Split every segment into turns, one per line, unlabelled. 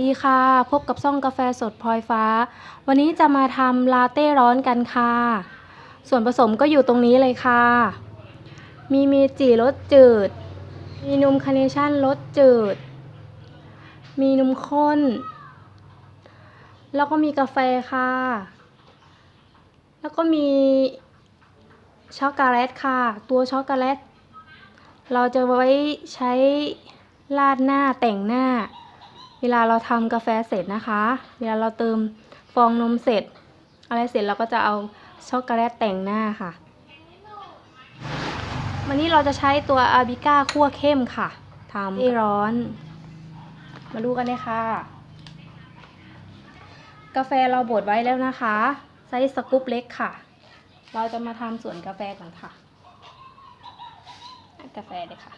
ดีค่ะ พบกับซ่องกาแฟสดพลอยฟ้า วันนี้จะมาทำลาเต้ร้อนกันค่ะ ส่วนผสมก็อยู่ตรงนี้เลยค่ะ มีเมจิรสจืด มีนมคาเนชั่นรสจืด มีนมข้น แล้วก็มีกาแฟค่ะ แล้วก็มีช็อกโกแลตค่ะ ตัวช็อกโกแลต เราจะไว้ใช้ราดหน้าแต่งหน้า วลาเราทำกาแฟเสร็จนะคะ เวลาเราเติมฟองนมเสร็จ อะไรเสร็จเราก็จะเอาช็อกโกแลตแต่งหน้าค่ะ วันนี้เราจะใช้ตัวอาบิก้าคั่วเข้มค่ะทำให้ร้อน มาดูกันเลยค่ะ กาแฟเราบดไว้แล้วนะคะไซส์สกู๊ปเล็กค่ะ เราจะมาทำส่วนกาแฟก่อนค่ะ กาแฟเลยค่ะ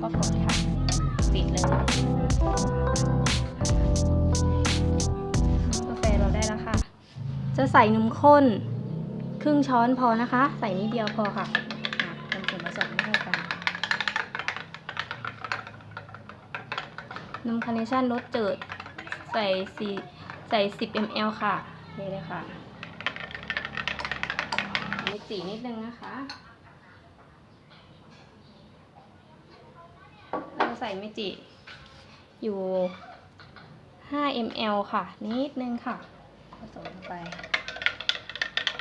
แล้วก็กดค่ะ ปิดเลยกาแฟเราได้แล้วค่ะ จะใส่นมข้นครึ่งช้อนพอนะคะ ใส่นิดเดียวพอค่ะอะทำส่วนผสมให้เข้ากันนมคาร์เนชั่นรสจืดใส่สี่ใส่ 10 ml ค่ะนี่เลยค่ะมีสีนิดนึงนะคะ เรา ใส่เมจิอยู่ 5 ml ค่ะ นิดนึงค่ะ ผสมไป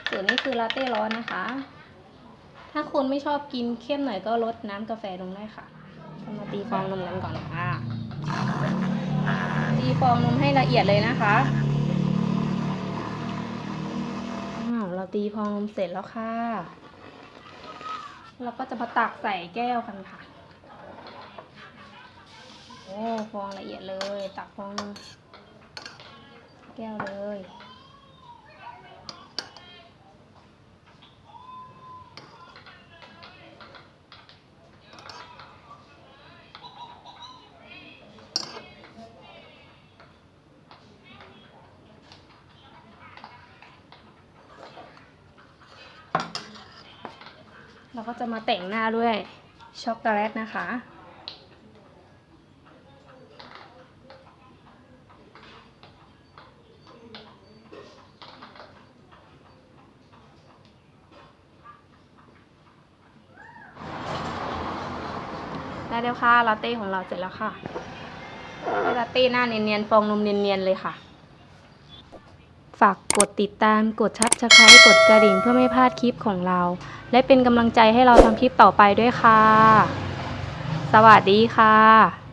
ส่วนนี้คือลาเต้ร้อนนะคะ ถ้าคนไม่ชอบกินเข้มหน่อยก็ลดน้ำกาแฟลงได้ค่ะมาตีฟองนมกันก่อนค่ะ ตีฟองนมให้ละเอียดเลยนะคะเราตีฟองนมเสร็จแล้วค่ะ เราก็จะมาตักใส่แก้วกันค่ะ ฟองละเอียดเลย ตักฟองแก้วเลยเราก็จะมาแต่งหน้าด้วยช็อกโกแลตนะคะ ได้แล้วค่ะลาเต้ของเราเสร็จแล้วค่ะลาเต้หน้าเนียนๆฟองนมเนียนๆเลยค่ะ ฝากกดติดตามกดชับสไครต์กดกระดิ่งเพื่อไม่พลาดคลิปของเรา และเป็นกำลังใจให้เราทำคลิปต่อไปด้วยค่ะ สวัสดีค่ะ